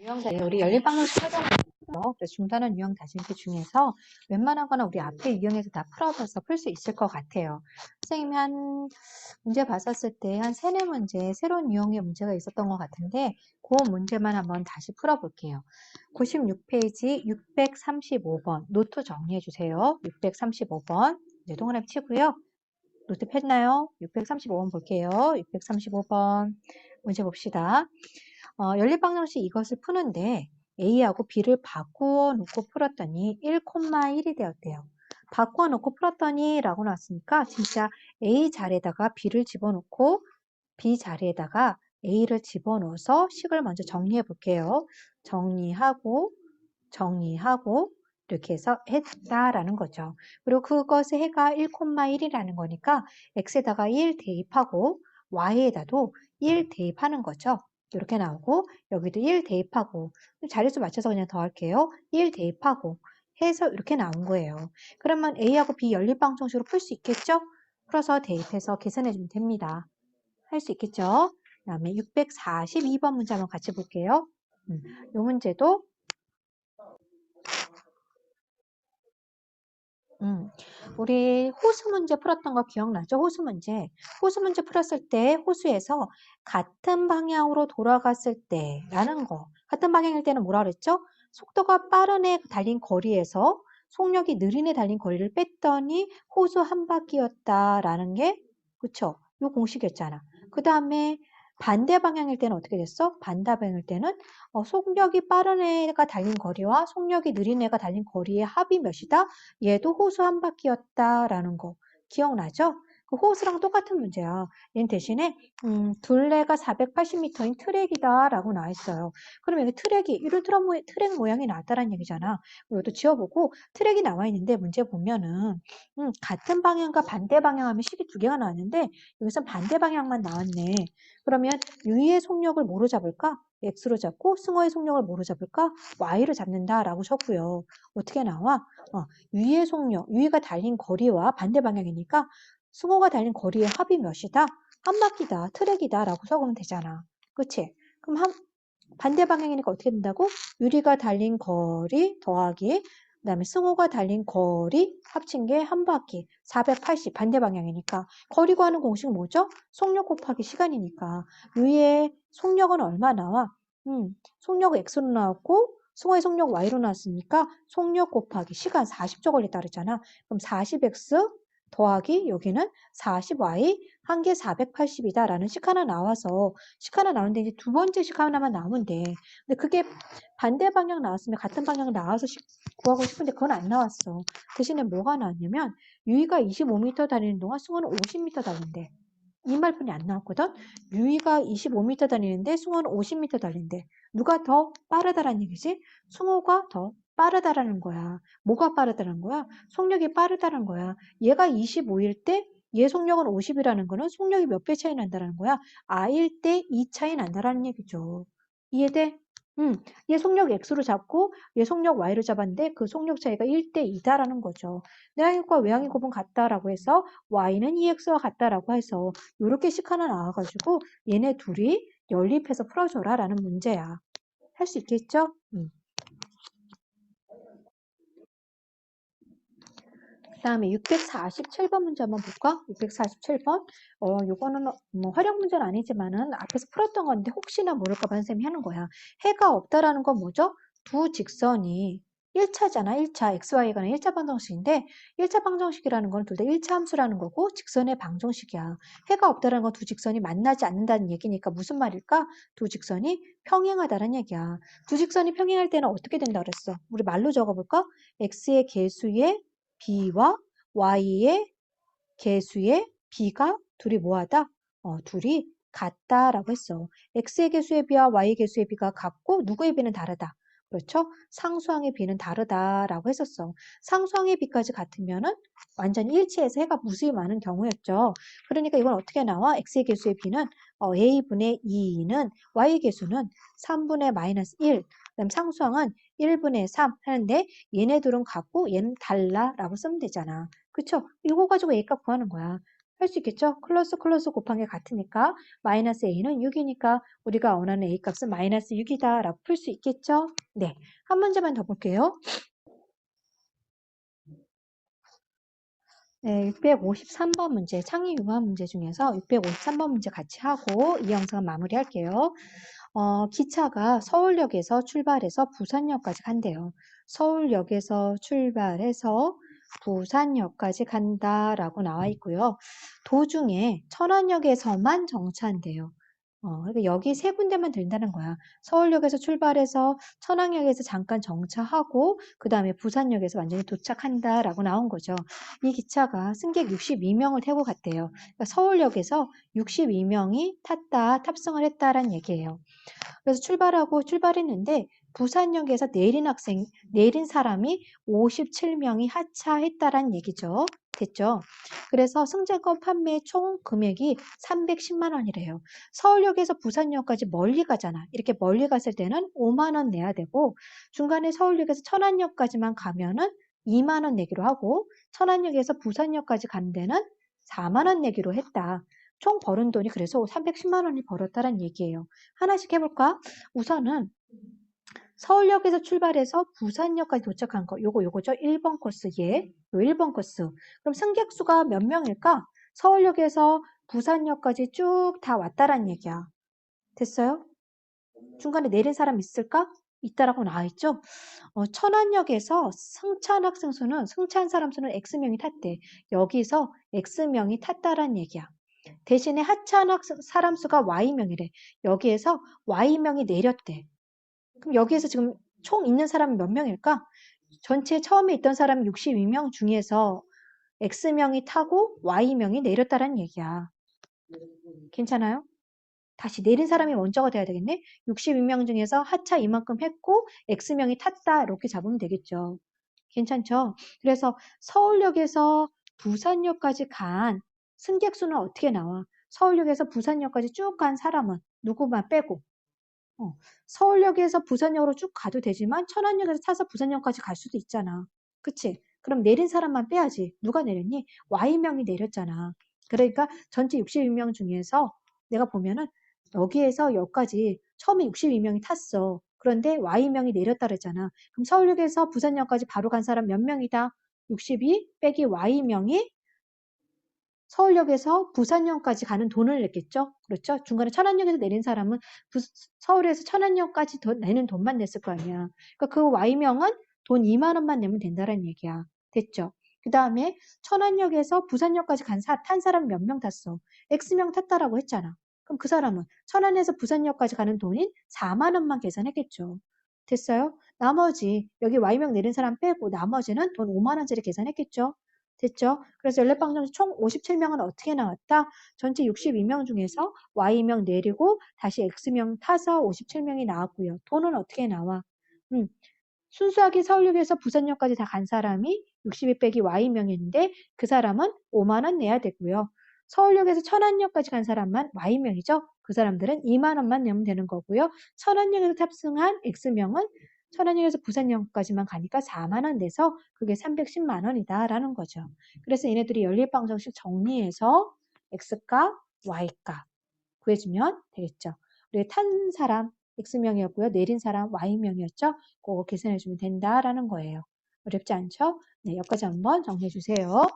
유형 다진 우리 열립방정식 설명했죠. 그래서 중단원 유형 다진기 중에서 웬만한 거는 우리 앞에 유형에서 다 풀어봐서 풀 수 있을 것 같아요. 선생님이 한 문제 봤었을 때 한 세네 문제 새로운 유형의 문제가 있었던 것 같은데 그 문제만 한번 다시 풀어볼게요. 96페이지 635번 노트 정리해 주세요. 635번 이제 동그라미 치고요. 노트 폈나요? 635번 볼게요. 635번 문제 봅시다. 어, 연립방정식 이것을 푸는데 A하고 B를 바꾸어 놓고 풀었더니 1,1이 되었대요. 바꾸어 놓고 풀었더니 라고 나왔으니까 진짜 A 자리에다가 B를 집어넣고 B 자리에다가 A를 집어넣어서 식을 먼저 정리해 볼게요. 정리하고 정리하고 이렇게 해서 했다라는 거죠. 그리고 그것의 해가 1,1이라는 거니까 x에다가 1 대입하고 y에다도 1 대입하는 거죠. 이렇게 나오고 여기도 1 대입하고 자릿수 맞춰서 그냥 더할게요. 1 대입하고 해서 이렇게 나온 거예요. 그러면 A하고 B 연립방 정식으로 풀 수 있겠죠? 풀어서 대입해서 계산해 주면 됩니다. 할 수 있겠죠? 그 다음에 642번 문제 한번 같이 볼게요. 음, 이 문제도 음, 우리 호수 문제 풀었던 거 기억나죠? 호수 문제. 호수 문제 풀었을 때 호수에서 같은 방향으로 돌아갔을 때라는 거. 같은 방향일 때는 뭐라 그랬죠? 속도가 빠른 애 달린 거리에서 속력이 느린 애 달린 거리를 뺐더니 호수 한 바퀴였다라는 게 그쵸? 요 공식이었잖아. 그 다음에 반대 방향일 때는 어떻게 됐어? 반대 방향일 때는 어, 속력이 빠른 애가 달린 거리와 속력이 느린 애가 달린 거리의 합이 몇이다? 얘도 호수 한 바퀴였다라는 거 기억나죠? 그 호수랑 똑같은 문제야. 얘는 대신에 음, 둘레가 480m인 트랙이다라고 나와 있어요. 그럼 여기 트랙이 이런 트랙, 모, 트랙 모양이 나왔다는 얘기잖아. 이것도 지워보고 트랙이 나와 있는데 문제 보면은 음, 같은 방향과 반대 방향 하면 식이 두 개가 나왔는데 여기서 반대 방향만 나왔네. 그러면 유의 속력을 뭐로 잡을까? x로 잡고 승호의 속력을 뭐로 잡을까? y를 잡는다라고 적고요. 어떻게 나와? 어, 유의 속력, 유의가 달린 거리와 반대 방향이니까 승호가 달린 거리의 합이 몇이다? 한 바퀴다, 트랙이다 라고 적으면 되잖아. 그치? 그럼 한, 반대 방향이니까 어떻게 된다고? 유리가 달린 거리 더하기 그 다음에 승호가 달린 거리 합친 게 한 바퀴 480 반대 방향이니까 거리 구하는 공식 뭐죠? 속력 곱하기 시간이니까 유의 속력은 얼마 나와? 음, 속력 x로 나왔고 승호의 속력 y로 나왔으니까 속력 곱하기 시간 40초 걸렸다 그랬잖아. 그럼 40x 더하기 여기는 40y 한 개 480이다 라는 식 하나 나와서 식 하나 나오는데 이제 두 번째 식 하나만 나오면 돼. 근데 그게 반대 방향 나왔으면 같은 방향 나와서 식 구하고 싶은데 그건 안 나왔어. 대신에 뭐가 나왔냐면 유이가 25m 다니는 동안 승호는 50m 달린대. 이 말뿐이 안 나왔거든. 유이가 25m 다니는데 승호는 50m 달린대. 누가 더 빠르다라는 얘기지? 승호가 더 빠르다라는 거야. 뭐가 빠르다는 거야? 속력이 빠르다는 거야. 얘가 25일 때 얘 속력은 50이라는 거는 속력이 몇 배 차이 난다는 거야? R일 때 2 차이 난다라는 얘기죠. 이해돼? 음, 얘 속력 X로 잡고 얘 속력 Y로 잡았는데 그 속력 차이가 1대 2다라는 거죠. 내항력과 외항의 곱은 같다라고 해서 Y는 EX와 같다라고 해서 이렇게 식 하나 나와가지고 얘네 둘이 연립해서 풀어줘라 라는 문제야. 할 수 있겠죠? 음. 다음에 647번 문제 한번 볼까? 647번. 어, 요거는 뭐 활용 문제는 아니지만은 앞에서 풀었던 건데 혹시나 모를까봐 선생님이 하는 거야. 해가 없다라는 건 뭐죠? 두 직선이 1차잖아. 1차. XY가는 1차 방정식인데 1차 방정식이라는 건 둘 다 1차 함수라는 거고 직선의 방정식이야. 해가 없다라는 건 두 직선이 만나지 않는다는 얘기니까 무슨 말일까? 두 직선이 평행하다는 얘기야. 두 직선이 평행할 때는 어떻게 된다 그랬어? 우리 말로 적어볼까? X의 개수의 b와 y의 개수의 b가 둘이 뭐하다? 어, 둘이 같다라고 했어. x의 개수의 b와 y의 개수의 b가 같고 누구의 b는 다르다. 그렇죠? 상수항의 b는 다르다라고 했었어. 상수항의 b까지 같으면은 완전히 일치해서 해가 무수히 많은 경우였죠. 그러니까 이건 어떻게 나와? x의 개수의 b는 어, a분의 2는 y의 개수는 3분의 마이너스 1. 그다음 상수항은 1분의 3 하는데 얘네 둘은 같고 얘는 달라 라고 쓰면 되잖아. 그쵸? 이거 가지고 A값 구하는 거야. 할 수 있겠죠? 클러스 클러스 곱한 게 같으니까 마이너스 a는 6이니까 우리가 원하는 a 값은 마이너스 6이다 라고 풀 수 있겠죠? 네, 한 문제만 더 볼게요. 네, 653번 문제, 창의 융합 문제 중에서 653번 문제 같이 하고 이 영상 마무리할게요. 어, 기차가 서울역에서 출발해서 부산역까지 간대요. 서울역에서 출발해서 부산역까지 간다라고 나와 있고요. 도중에 천안역에서만 정차한대요. 어, 그러니까 여기 세 군데만 된다는 거야. 서울역에서 출발해서 천안역에서 잠깐 정차하고 그 다음에 부산역에서 완전히 도착한다라고 나온 거죠. 이 기차가 승객 62명을 태우고 갔대요. 그러니까 서울역에서 62명이 탔다, 탑승을 했다라는 얘기예요. 그래서 출발하고 출발했는데 부산역에서 내린 학생, 내린 사람이 57명이 하차했다라는 얘기죠. 됐죠? 그래서 승재권 판매 총 금액이 310만 원이래요. 서울역에서 부산역까지 멀리 가잖아. 이렇게 멀리 갔을 때는 5만 원 내야 되고 중간에 서울역에서 천안역까지만 가면은 2만 원 내기로 하고 천안역에서 부산역까지 가는 데는 4만 원 내기로 했다. 총 벌은 돈이 그래서 310만 원이 벌었다는 얘기예요. 하나씩 해볼까? 우선은 서울역에서 출발해서 부산역까지 도착한 거. 요거 요거죠. 1번 코스 예. 요 1번 코스. 그럼 승객 수가 몇 명일까? 서울역에서 부산역까지 쭉 다 왔다란 얘기야. 됐어요? 중간에 내린 사람 있을까? 있다라고 나와 있죠. 어, 천안역에서 승찬 학생 수는 승찬 사람 수는 X명이 탔대. 여기서 X명이 탔다란 얘기야. 대신에 하차한 학생 사람 수가 Y명이래. 여기에서 Y명이 내렸대. 그럼 여기에서 지금 총 있는 사람이 몇 명일까? 전체 처음에 있던 사람 62명 중에서 X명이 타고 Y명이 내렸다라는 얘기야. 괜찮아요? 다시 내린 사람이 먼저가 돼야 되겠네? 62명 중에서 하차 이만큼 했고 X명이 탔다 이렇게 잡으면 되겠죠. 괜찮죠? 그래서 서울역에서 부산역까지 간 승객 수는 어떻게 나와? 서울역에서 부산역까지 쭉 간 사람은 누구만 빼고 어, 서울역에서 부산역으로 쭉 가도 되지만 천안역에서 타서 부산역까지 갈 수도 있잖아. 그치? 그럼 내린 사람만 빼야지. 누가 내렸니? Y명이 내렸잖아. 그러니까 전체 62명 중에서 내가 보면은 여기에서 여기까지 처음에 62명이 탔어. 그런데 Y명이 내렸다 그랬잖아. 그럼 서울역에서 부산역까지 바로 간 사람 몇 명이다? 62 빼기 Y명이 서울역에서 부산역까지 가는 돈을 냈겠죠? 그렇죠? 중간에 천안역에서 내린 사람은 부, 서울에서 천안역까지 더 내는 돈만 냈을 거 아니야. 그러니까 그 Y명은 돈 2만 원만 내면 된다는 얘기야. 됐죠? 그 다음에 천안역에서 부산역까지 간 사, 탄 사람 몇 명 탔어? X명 탔다라고 했잖아. 그럼 그 사람은 천안에서 부산역까지 가는 돈인 4만 원만 계산했겠죠. 됐어요? 나머지 여기 Y명 내린 사람 빼고 나머지는 돈 5만 원짜리 계산했겠죠. 됐죠? 그래서 연락방송 총 57명은 어떻게 나왔다? 전체 62명 중에서 Y명 내리고 다시 X명 타서 57명이 나왔고요. 돈은 어떻게 나와? 음, 순수하게 서울역에서 부산역까지 다 간 사람이 62 빼기 Y명인데 그 사람은 5만 원 내야 되고요. 서울역에서 천안역까지 간 사람만 Y명이죠. 그 사람들은 2만 원만 내면 되는 거고요. 천안역에서 탑승한 X명은 천안역에서 부산역까지만 가니까 4만 원 내서 그게 310만 원이다라는 거죠. 그래서 얘네들이 연립방정식 정리해서 X값, Y값 구해주면 되겠죠. 우리 탄 사람 X명이었고요. 내린 사람 Y명이었죠. 그거 계산해주면 된다라는 거예요. 어렵지 않죠? 네, 여기까지 한번 정리해 주세요.